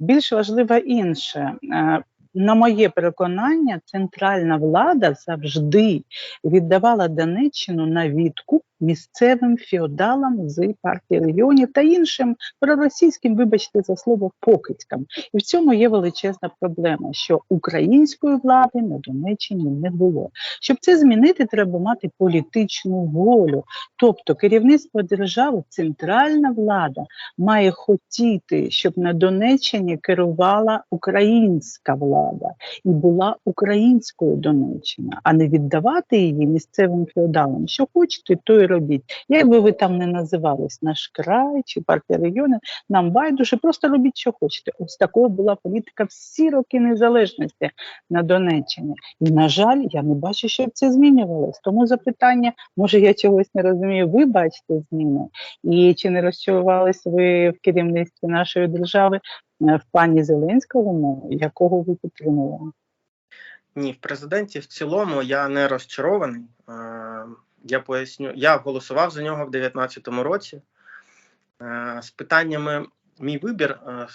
Більш важливе інше. На моє переконання, центральна влада завжди віддавала Донеччину на відкуп місцевим феодалам з партії регіонів та іншим проросійським, вибачте за слово, покидькам. І в цьому є величезна проблема, що української влади на Донеччині не було. Щоб це змінити, треба мати політичну волю. Тобто керівництво держави, центральна влада має хотіти, щоб на Донеччині керувала українська влада і була українською Донеччина, а не віддавати її місцевим феодалам. Що хочете, то й робіть. Як би ви там не називались, наш край чи партія регіони, нам байдуже, просто робіть, що хочете. Ось такою була політика всі роки незалежності на Донеччині. І, на жаль, я не бачу, щоб це змінювалось. Тому запитання, може, я чогось не розумію, ви бачите зміни? І чи не розчарувались ви в керівництві нашої держави в пані Зеленському, якого ви підтримували? Ні, в президенті в цілому я не розчарований. Е, Я поясню, я голосував за нього в 2019 році. Е, З питаннями мій вибір е,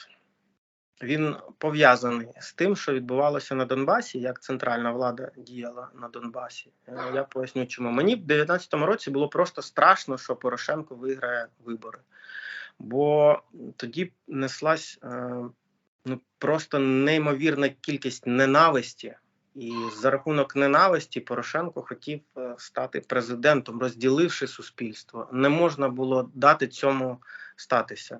він пов'язаний з тим, що відбувалося на Донбасі, як центральна влада діяла на Донбасі. Е, Я поясню, чому мені в 2019 році було просто страшно, що Порошенко виграє вибори, бо тоді неслась е, ну, просто неймовірна кількість ненависті. І за рахунок ненависті Порошенко хотів е, стати президентом, розділивши суспільство. Не можна було дати цьому статися.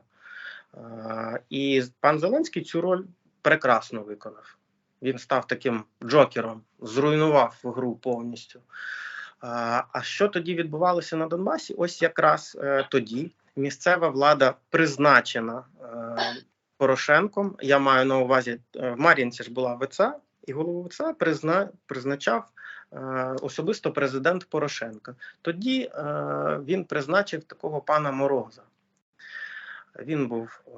Е, І пан Зеленський цю роль прекрасно виконав. Він став таким джокером, зруйнував гру повністю. А що тоді відбувалося на Донбасі? Ось якраз тоді місцева влада призначена е, Порошенком. Я маю на увазі е, в Мар'їнці ж була ВЦА, і голову ВЦА призна, призначав е, особисто президент Порошенка. Тоді е, він призначив такого пана Мороза. Він був е,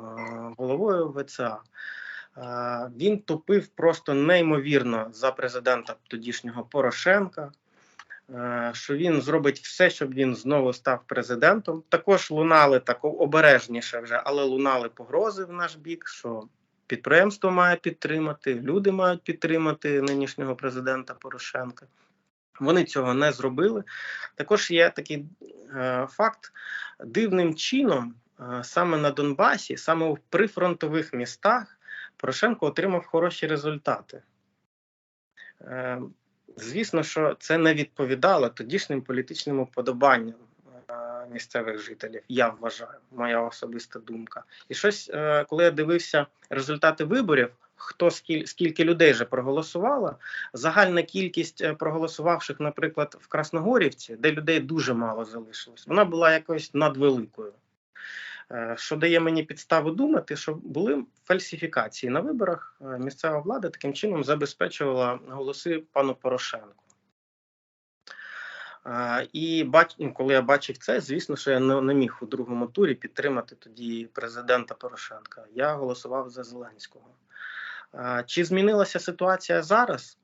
головою ВЦА. Е, він топив просто неймовірно за президента тодішнього Порошенка. Е, Що він зробить все, щоб він знову став президентом. Також лунали так обережніше вже, але лунали погрози в наш бік, що підприємство має підтримати, люди мають підтримати нинішнього президента Порошенка. Вони цього не зробили. Також є такий е, факт: дивним чином, е, саме на Донбасі, саме в прифронтових містах, Порошенко отримав хороші результати. Е, звісно, що це не відповідало тодішнім політичним уподобанням е, місцевих жителів. Я вважаю, моя особиста думка. І щось, е, коли я дивився результати виборів, хто скіль, скільки людей вже проголосувало, загальна кількість е, проголосувавших, наприклад, в Красногорівці, де людей дуже мало залишилось, вона була якось надвеликою. Е, Що дає мені підставу думати, що були фальсифікації на виборах. е, Місцева влада таким чином забезпечувала голоси пану Порошенку. Е, І коли я бачив це, звісно, що я не, міг у другому турі підтримати тоді президента Порошенка. Я голосував за Зеленського. Чи змінилася ситуація зараз?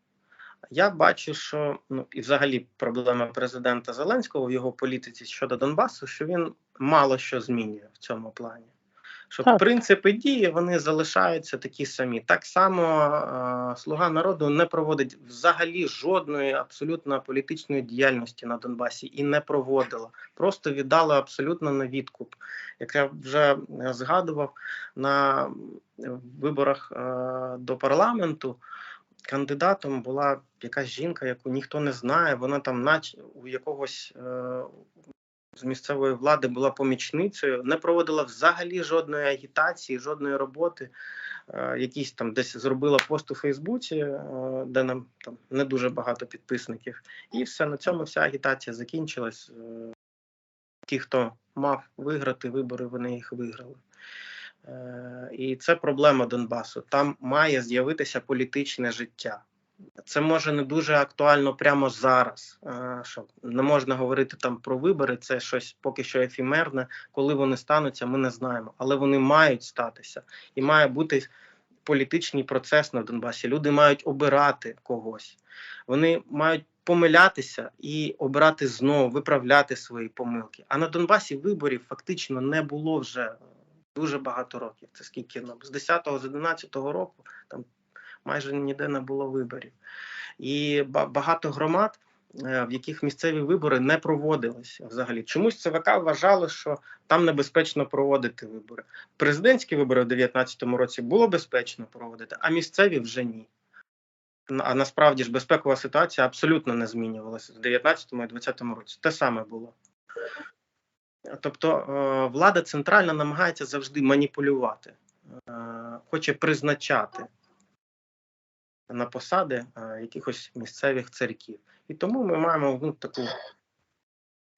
Я бачу, що ну і взагалі проблема президента Зеленського в його політиці щодо Донбасу, що він мало що змінює в цьому плані. Що Так. принципи дії вони залишаються такі самі. Так само е, слуга народу не проводить взагалі жодної абсолютно політичної діяльності на Донбасі і не проводила. Просто віддала абсолютно на відкуп. Як я вже е, згадував на виборах е, до парламенту кандидатом була якась жінка, яку ніхто не знає. Вона там, наче у якогось е, з місцевої влади була помічницею, не проводила взагалі жодної агітації, жодної роботи. Е, якісь там десь зробила пост у Фейсбуці, е, де нам там не дуже багато підписників, і все на цьому вся агітація закінчилась. Е, ті, хто мав виграти вибори, вони їх виграли. І це проблема Донбасу. Там має з'явитися політичне життя. Це може не дуже актуально прямо зараз. е, Що не можна говорити там про вибори, це щось поки що ефімерне. Коли вони стануться, ми не знаємо, але вони мають статися, і має бути політичний процес на Донбасі. Люди мають обирати когось. Вони мають помилятися і обирати знову, виправляти свої помилки. А на Донбасі виборів фактично не було вже дуже багато років. Це скільки ну, з 10-го, з 11-го року там майже ніде не було виборів. І багато громад, е, в яких місцеві вибори не проводилися взагалі. Чомусь ЦВК вважало, що там небезпечно проводити вибори. Президентські вибори в 2019 році було безпечно проводити, а місцеві вже ні. А насправді ж безпекова ситуація абсолютно не змінювалася в 2019 і 2020 році. Те саме було. Тобто е, влада центральна намагається завжди маніпулювати, е, хоче призначати на посади е, якихось місцевих царьків. І тому ми маємо ну, таку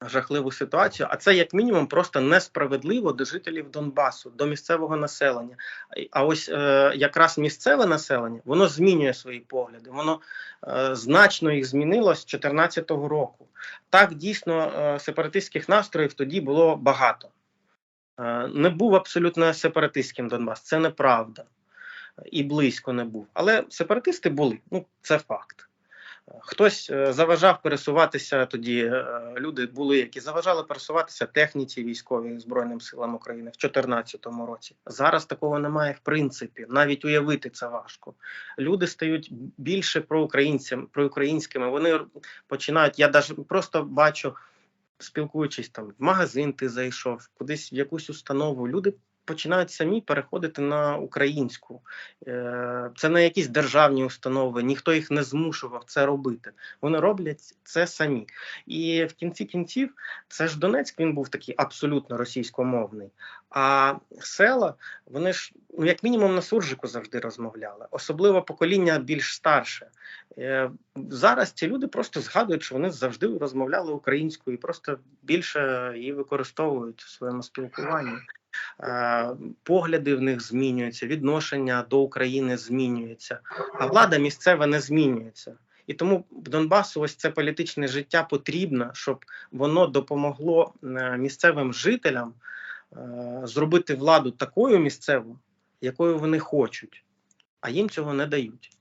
жахливу ситуацію. А це як мінімум просто несправедливо до жителів Донбасу, до місцевого населення. А ось е, якраз місцеве населення воно змінює свої погляди. Воно е, значно їх змінило з 2014 року. Так дійсно е, сепаратистських настроїв тоді було багато. Е, не був абсолютно сепаратистським Донбас, це неправда. І близько не був. Але сепаратисти були, ну це факт. Хтось е, заважав пересуватися тоді. е, Люди були, які заважали пересуватися техніці військовій Збройним силам України в 2014 році. Зараз такого немає в принципі. Навіть уявити це важко. Люди стають більше проукраїнцями, проукраїнськими. Вони починають. Я навіть просто бачу, спілкуючись там в магазин, ти зайшов, кудись в якусь установу. Люди починають самі переходити на українську. Е, Це не якісь державні установи, ніхто їх не змушував це робити. Вони роблять це самі. І в кінці кінців, це ж Донецьк, він був такий абсолютно російськомовний. А села, вони ж ну як мінімум на суржику завжди розмовляли, особливо покоління більш старше. Е, Зараз ці люди просто згадують, що вони завжди розмовляли українською і просто більше її використовують у своєму спілкуванні. Е, Погляди в них змінюються, відношення до України змінюється, а влада місцева не змінюється. І тому Донбасу ось це політичне життя потрібно, щоб воно допомогло е, місцевим жителям е, зробити владу такою місцеву, якою вони хочуть, а їм цього не дають.